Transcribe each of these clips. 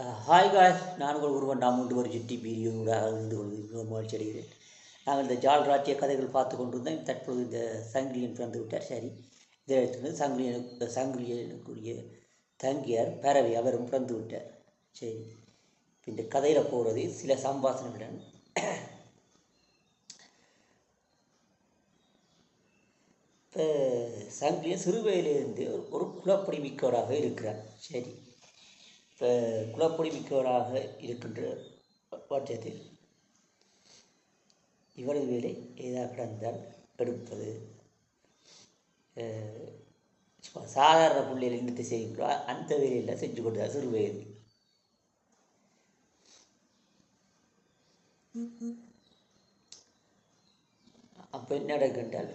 Hi guys நான் உங்கள் ஒருவன் நாம் ஒன்று ஒரு ஜிட்டி பீரியோடாக இருந்து கொள்வது மகிழ்ச்சி அடைகிறேன். நாங்கள் இந்த ஜால் ராஜ்ய கதைகள் பார்த்து கொண்டிருந்தோம். தற்பொழுது இந்த சங்கிலியன் பிறந்து விட்டார் சரி இதை எடுத்து சங்கிலியனுக்கு சங்கிலியனுக்குரிய தங்கியார் பறவை அவரும் பிறந்து விட்டார் சரி இந்த கதையில் போகிறது சில சம்பாஷணைகளுடன் இப்போ சங்கிலியன் சிறுவயதிலிருந்து ஒரு குலப்படி மிக்கவராக இருக்கிறார். சரி குலப்படி மிக்கவராக இருக்கின்ற பட்சத்தில் இவரது வேலை ஏதாக கிடந்தால் எடுப்பது. சாதாரண பிள்ளைகள் என்னத்தை செய்கின்றோ அந்த வேலையில் செஞ்சு கொடுத்தார் சிறு வயது. அப்போ என்ன நடக்கின்றால்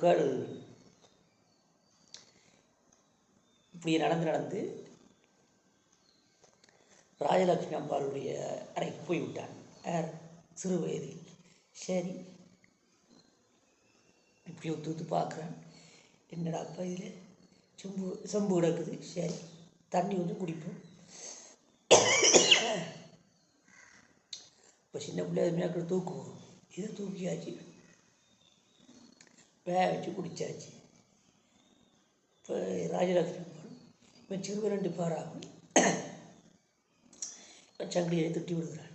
அப்போ இப்படி நடந்து நடந்து ராஜலட்சுமி அம்பாளுடைய அறைக்கு போய்விட்டான். யார் சிறு வயதில். சரி. இப்படி ஒத்து ஒத்து பார்க்குறான். என்னடா அப்பா இதில் செம்பு செம்பு கிடக்குது. சரி. தண்ணி கொஞ்சம் குடிப்போம். இப்போ சின்ன பிள்ளையா அது தூக்குவோம் இதை தூக்கியாச்சு. வேக வச்சு குடிச்சாச்சு. இப்போ ராஜராஜன் இப்போ சிறுவரண்டு பாராகும் சங்கடியை திட்டி விடுகிறான்.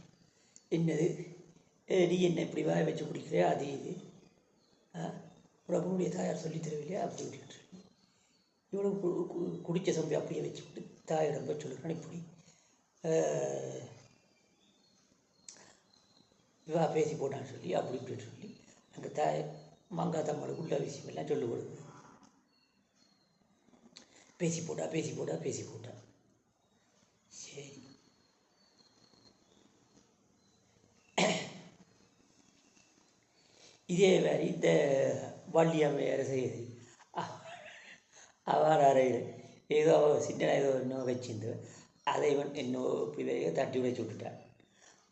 என்னது? நீ என்ன இப்படி வாய வச்சு குடிக்கிற? அது இது. ஆ உடம்புடைய தாயார் சொல்லி தரவில்லையா? அப்படி விட்டுட்டு சொல்லி குடித்த கு கு- சம்பி அப்படியே வச்சுக்கிட்டு தாயிடம் போய் சொல்லுறான் இப்படி ஆஹ், இவா பேசி போட்டான்னு சொல்லி அப்படி இப்படின்னு சொல்லி அந்த தாய் மங்காய் தம்மளுக்கு உள்ள விஷயம் எல்லாம் சொல்லி கொடுக்குது பேசி போட்டா பேசி போட்டா பேசி போட்டா. சரி. இதே மாதிரி இந்த வள்ளியம்மையார் செய்யுது அவர் அறையில் ஏதோ சின்ன ஏதோ இன்னும் வச்சிருந்து அதை இவன் இன்னும் தட்டி வச்சு விட்டுட்டான்.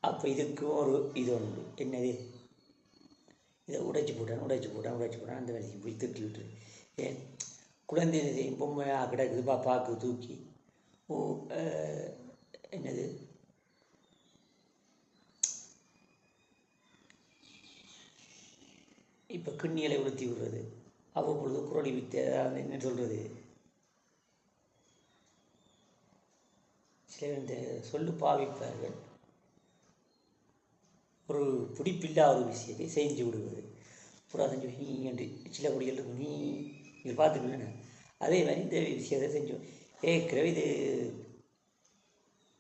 அப்போ இதுக்கும் ஒரு இது உண்டு. என்னது? இதை உடைச்சி போட்டான் உடைச்சி போட்டான் உடைச்சி போட்டான். அந்த வேலைக்கு போய் திட்டு விட்டு ஏன்? குழந்தை செய்யும் பொம்மையாக கிடக்குது பாப்பாவுக்கு தூக்கி. ஓ என்னது? இப்போ கிண்ணியலை உளுத்தி விடுறது. அவ்வப்பொழுது குரளி வித்து அதாவது என்ன சொல்கிறது சில இந்த சொல்லு பாவிப்பார்கள். ஒரு பிடிப்பில்லா ஒரு விஷயத்தை செஞ்சு விடுவது. புறா செஞ்சு நீ என்று சில குடிகள் இருக்கும் நீ நீங்கள் பார்த்துக்கல அதே மாதிரி இந்த விஷயத்தை செஞ்சோம் ஏ இது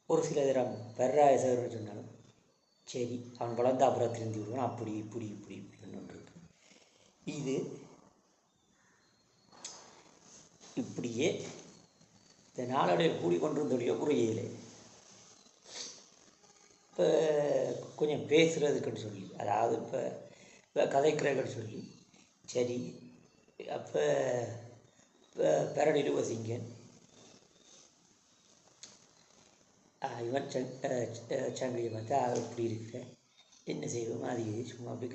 ஒரு சில தரம் பெர்ராய சேகர்னு சொன்னாலும் சரி அவன் வளர்ந்து அப்புறம் திருந்தி விடுவான். அப்படி இப்படி இப்படி இப்படின்னு ஒன்று இருக்கு. இது இப்படியே இந்த நாளடைய கூடிக்கொண்டிருந்தோடைய குறையிலே இப்போ கொஞ்சம் பேசுகிறதுக்குன்னு சொல்லி அதாவது இப்போ இப்போ கதைக்கிறதுக்குன்னு சொல்லி சரி அப்போ இப்போ பெரடில் வசிங்கன் இவன் சங் சங்கிலியை பார்த்தா இப்படி இருக்கிற என்ன செய்வோம் அது இது சும்மா அப்படி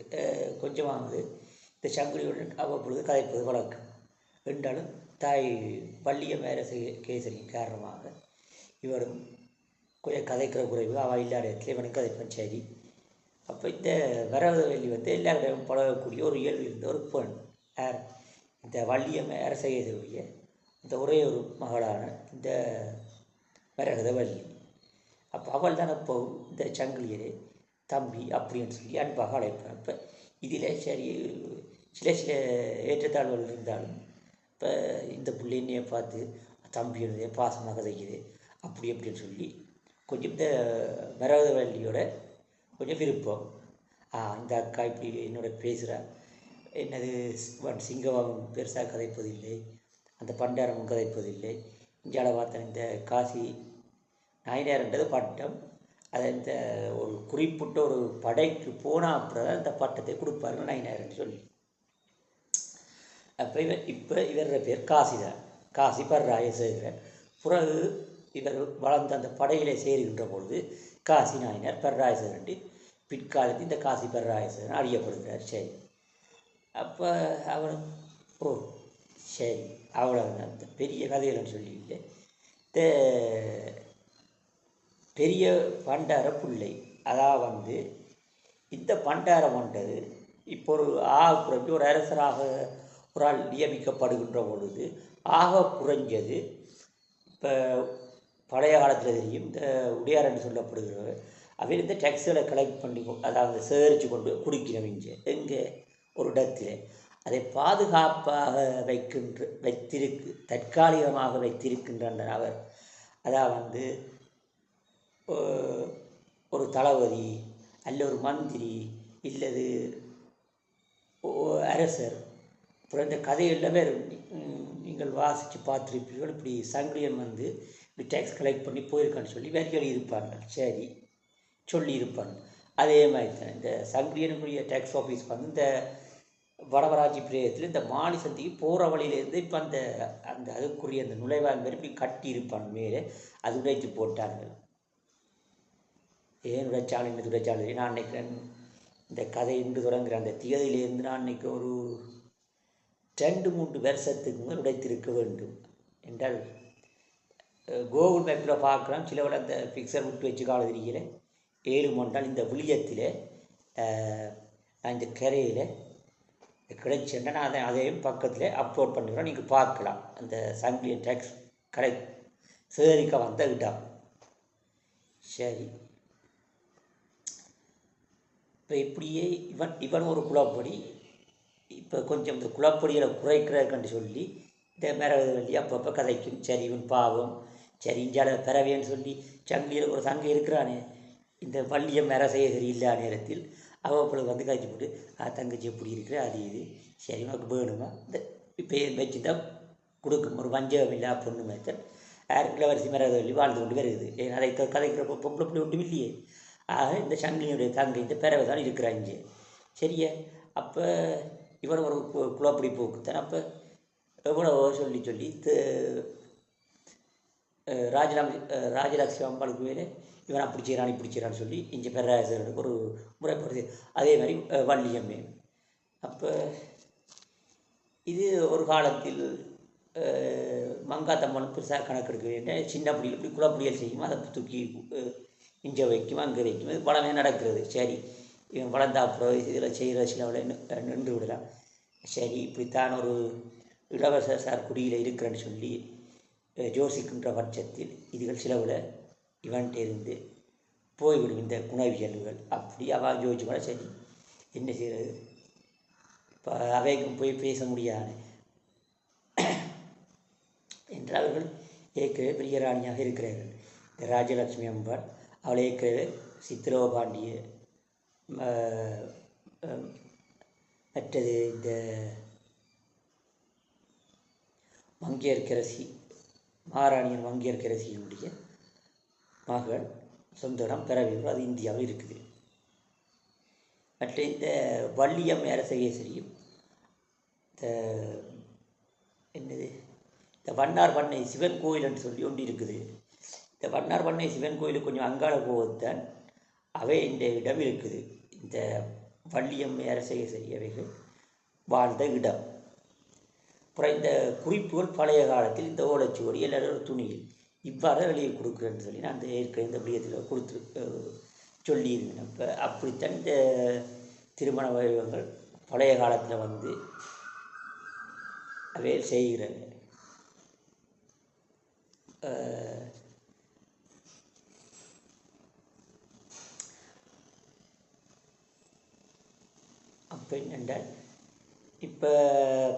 கொஞ்சமாவது இந்த சங்கிலியுடன் அவ்வப்பொழுது கதைப்பது வழக்கம். என்றாலும் தாய் பள்ளிய மேல கேசரியின் காரணமாக இவரும் கதைக்கிற குறைவு அவள் இல்லாத இடத்துல இவனும் கதைப்பன் சரி. அப்போ இந்த வரவதவல்லி வந்து எல்லா இடமும் பழகக்கூடிய ஒரு இயல்பு இருந்த ஒரு பெண். யார்? இந்த வள்ளியம் அரசகேசருடைய இந்த ஒரே ஒரு மகளான இந்த வரகதவல்லி அப்போ அவள் தான் இப்போ இந்த சங்கிலியரே தம்பி அப்படின்னு சொல்லி அன்பாக அழைப்பான் இப்போ இதில் சரி சில சில ஏற்றத்தாழ்வுகள் இருந்தாலும் இப்போ இந்த பிள்ளைனையை பார்த்து தம்பி எழுதே பாசமாக தைக்குது அப்படி அப்படின்னு சொல்லி கொஞ்சம் இந்த மரகதவல்லியோட கொஞ்சம் விருப்பம். ஆ இந்த அக்கா இப்படி என்னோட பேசுகிறா என்னது வன் சிங்கவாகம் பெருசாக கதைப்பதில்லை. அந்த பண்டாரமும் கதைப்பதில்லை. இஞ்சால பார்த்தேன் இந்த காசி நாயினார்ன்றது பட்டம். அதை இந்த ஒரு குறிப்பிட்ட ஒரு படைக்கு போனால் அப்புறம் தான் இந்த பட்டத்தை கொடுப்பாருங்க நாயனார்னு சொல்லி. அப்போ இவர் இப்போ இவரோட பேர் காசிதான். காசி பர்ராயசேகரன் பிறகு இவர் வளர்ந்த அந்த படையிலே சேருகின்ற பொழுது காசி நாயனர் பெர்ராயசர் என்று பிற்காலத்தில் இந்த காசி பெர்ராயசர் அறியப்படுகிறார். சரி. அப்போ அவர் ஓ சரி. அவ்வளோதான் அந்த பெரிய கதைகள்னு சொல்லிட்டு இந்த பெரிய பண்டார பிள்ளை. அதான் வந்து இந்த பண்டாரம் வந்தது இப்போ ஒரு ஆக குறைஞ்சு ஒரு அரசராக ஒரு ஆள் நியமிக்கப்படுகின்ற பொழுது ஆக குறைஞ்சது இப்போ பழைய காலத்தில் தெரியும். இந்த உடையார் என்று சொல்லப்படுகிறவர். அவர் இந்த டேக்ஸிகளை கலெக்ட் பண்ணி அதாவது சேகரித்து கொண்டு குடிக்கிறவங்க எங்கே? ஒரு இடத்துல. அதை பாதுகாப்பாக வைக்கின்ற வைத்திருக்கு தற்காலிகமாக வைத்திருக்கின்றனர் அவர். அதாவது வந்து ஒரு தளபதி அல்ல ஒரு மந்திரி இல்லது அரசர். அப்புறம் இந்த கதை எல்லாமே நீங்கள் வாசித்து பார்த்துருப்பீர்கள். இப்படி சங்கிலியன் வந்து டேக்ஸ் கலெக்ட் பண்ணி போயிருக்கான்னு சொல்லி வரிகள் இருப்பாங்க. சரி சொல்லி இருப்பாங்க அதே மாதிரி தான் இந்த சங்கிலியனுக்குரிய டேக்ஸ் ஆஃபீஸ் வந்து இந்த வடவராட்சி பிரேயத்தில் இந்த மானி சந்திக்கு போகிற வழியிலேருந்து இப்போ அந்த அந்த அதுக்குரிய அந்த நுழைவான் மாதிரி இப்படி கட்டி இருப்பான் மேலே அது உடைத்து போட்டார்கள். ஏன் உடைச்சாலும் இந்த உடைச்சாலும் நான் நினைக்கிறேன் இந்த கதை இன்று தொடங்குற அந்த தியதியிலேருந்து நான் அன்னைக்கு ஒரு ரெண்டு மூன்று வருஷத்துக்கு முதல் உடைத்திருக்க வேண்டும் என்றால் கூகுள் மேப்பில் பார்க்கலாம் சில விட அந்த பிக்சர் விட்டு வச்சு கால தெரியல ஏழு மொண்டால் இந்த விளியத்தில் நான் இந்த கரையில் கிடைச்சேன்னா நான் அதை அதையும் பக்கத்தில் அப்லோட் பண்ணுறேன் நீங்கள் பார்க்கலாம். அந்த சங்கிலி டேக்ஸ் கடை சேகரிக்க வந்த இடம். சரி. இப்போ இப்படியே இவன் இவன் ஒரு குழப்படி இப்போ கொஞ்சம் இந்த குழப்படிகளை குறைக்கிறதுக்குன்னு சொல்லி இந்த மிரவதி அப்பப்போ கதைக்கும். சரி இவன் பாவம். சரி இஞ்சால பிறவேன்னு சொல்லி சங்கிலியில் ஒரு சங்கம் இருக்கிறானே. இந்த வள்ளியம் மிர செய்ய சரியில்லா நேரத்தில் அவள் வந்து காய்ச்சி போட்டு ஆ தங்கச்சி எப்படி இருக்கிற? அது இது. சரி உனக்கு வேணுமா? இந்த இப்போ வச்சு தான் கொடுக்கும். ஒரு வஞ்சகம் இல்லா பொண்ணு மேத்தன் யாருக்குள்ள வரிசை மேலே சொல்லி வாழ்ந்து கொண்டு வருது. ஏன் அதை க- பொம்பளை பிள்ளை ஒன்றும் இல்லையே. ஆக இந்த சங்கிலியுடைய தங்கை இந்த பிறவை தான் இருக்கிறாங்க சரியா? அப்போ இவன் ஒரு கு- போக்குத்தான். அப்போ எவ்வளவோ சொல்லி சொல்லி ராஜராம் அஹ் ராஜலட்சுமி அம்பாளுக்கு மேலே இவன் அப்படி செய்கிறான் இப்படி செய்கிறான்னு சொல்லி இங்கே பெராசருக்கு ஒரு முறைப்படுது அதே மாதிரி வள்ளியம்மே அப்போ இது ஒரு காலத்தில் அஹ், மங்காத்தம்மன் பெருசாக கணக்கெடுக்க வேண்டிய சின்ன புடியில் இப்படி குளப்புடியல் செய்யும் அதை தூக்கி இஞ்ச வைக்கும் அங்கே வைக்கும். இது பலமே நடக்கிறது. சரி இவன் வளர்ந்தா அப்புறம் இதில் செய்கிற சில நின்று விடலாம். சரி இப்படித்தான் ஒரு இளவரசர் குடியில் இருக்கிறேன்னு சொல்லி யோசிக்கின்ற பட்சத்தில் இதுகள் சிலவில் இவன்ட்டு இருந்து போய்விடும் இந்த குணவியல்கள் அப்படி அவள் யோசிச்சு கூட சரி என்ன செய்கிறது இப்போ அவைக்கும் போய் பேச முடியாது. என்று அவர்கள் ஏற்கனவே பெரிய ராணியாக இருக்கிறார்கள். இந்த ராஜலட்சுமி அம்பாள் அவளை ஏற்கனவே சித்திரவ பாண்டிய மற்றது இந்த மங்கையர்கரசி மகாராணியின் மங்கையர்க்கரசியினுடைய மகள் சொந்த இடம் பிறவியூர் அது இந்தியாவில் இருக்குது. மற்ற இந்த வள்ளியம் அரசகேசரியும் இந்த என்னது இந்த வண்ணார் பண்ணை சிவன் கோயில்னு சொல்லி ஒன்று இருக்குது. இந்த வண்ணார் பண்ணை சிவன் கோயிலுக்கு கொஞ்சம் அங்காள போவதுதான் அவை இந்த இடம் இருக்குது. இந்த வள்ளியம் அரசகேசரி அவைகள் வாழ்ந்த இடம். குறைந்த இந்த குறிப்புகள் பழைய காலத்தில் இந்த ஓலைச்சுவடி எல்லாரும் துணியில் இவ்வாறு வெளியே கொடுக்குறேன்னு சொல்லி நான் அந்த ஏற்கனவே இந்த விடயத்தில் கொடுத்து சொல்லியிருந்தேன். அப்போ அப்படித்தான் இந்த திருமண வடிவங்கள் பழைய காலத்தில் வந்து அவை செய்கிறது. அப்போ என்னென்றால் இப்போ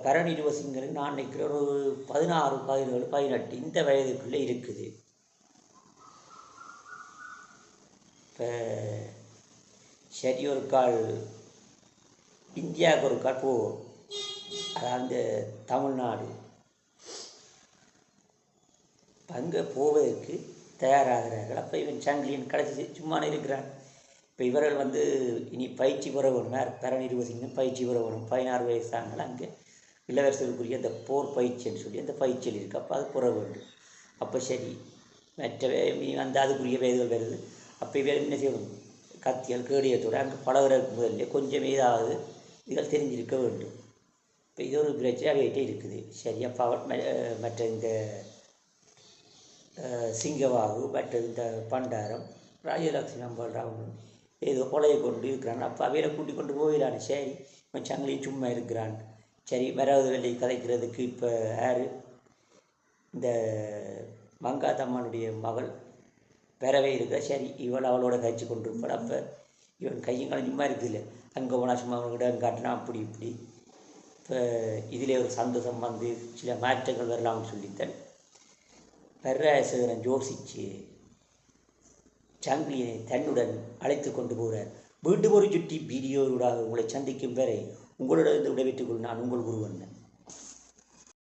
கரண் இருவசிங்கிறது நான் நினைக்கிற ஒரு பதினாறு பதினேழு பதினெட்டு இந்த வயதுக்குள்ளே இருக்குது. இப்போ சரி ஒரு கால் இந்தியாவுக்கு ஒரு கால் போவோம் அதாவது தமிழ்நாடு. அங்கே போவதற்கு தயாராகிறார்கள். அப்போ இவன் சங்கிலியன் கடைசி சும்மா இருக்கிறான். இப்போ இவர்கள் வந்து இனி பயிற்சி பெற வருவார் யார் பயிற்சி பெற வரும் பதினாறு வயசானால் அங்கே இளவரசருக்குரிய அந்த போர் பயிற்சின்னு சொல்லி அந்த பயிற்சியில் இருக்குது அப்போ அது புற வேண்டும். அப்போ சரி. மற்ற வே- இனி அந்த அதுக்குரிய வயதுகள் வருது. அப்போ இவர் என்ன செய்யணும்? கத்தியல் கேடியத்தோடு அங்கே பழகிறதுக்கு முதல்ல கொஞ்சம் ஏதாவது இதுகள் தெரிஞ்சிருக்க வேண்டும். இப்போ இது ஒரு பிரச்சனை அவையிட்டே இருக்குது. சரியா பவர் மற்ற இந்த சிங்கவாகு மற்ற இந்த பண்டாரம் ராஜலக்ஷ்மி அம்பாள் ராவணன் ஏதோ கொலையை கொண்டு இருக்கிறான். அப்போ அவையில கூட்டி கொண்டு போயிடான் சரி இவன் சங்கிலியும் சும்மா இருக்கிறான். சரி வராது வெள்ளை கதைக்கிறதுக்கு இப்போ யார்? இந்த மங்காத்தம்மனுடைய மகள் பெறவே இருக்கிற. சரி இவள் அவளோட கழிச்சு கொண்டு இருப்பாள் அப்போ இவன் கையும் சும்மா இருக்குதுல்ல அங்கே போனால் சும்மா அவனுக்கு காட்டினா அப்படி இப்படி. இப்போ இதிலே ஒரு சந்தோஷம் வந்து சில மாற்றங்கள் வரலாம்னு சொல்லித்தான். பெர்ராசகரன் யோசிச்சு சங்கிலியை தன்னுடன் அழைத்து கொண்டு போகிறார் மீண்டும் ஒரு சுட்டி வீடியோடாக உங்களை சந்திக்கும் வரை உங்களிடம் விடைபெற்றுக் கொள். நான் உங்கள் குருவன்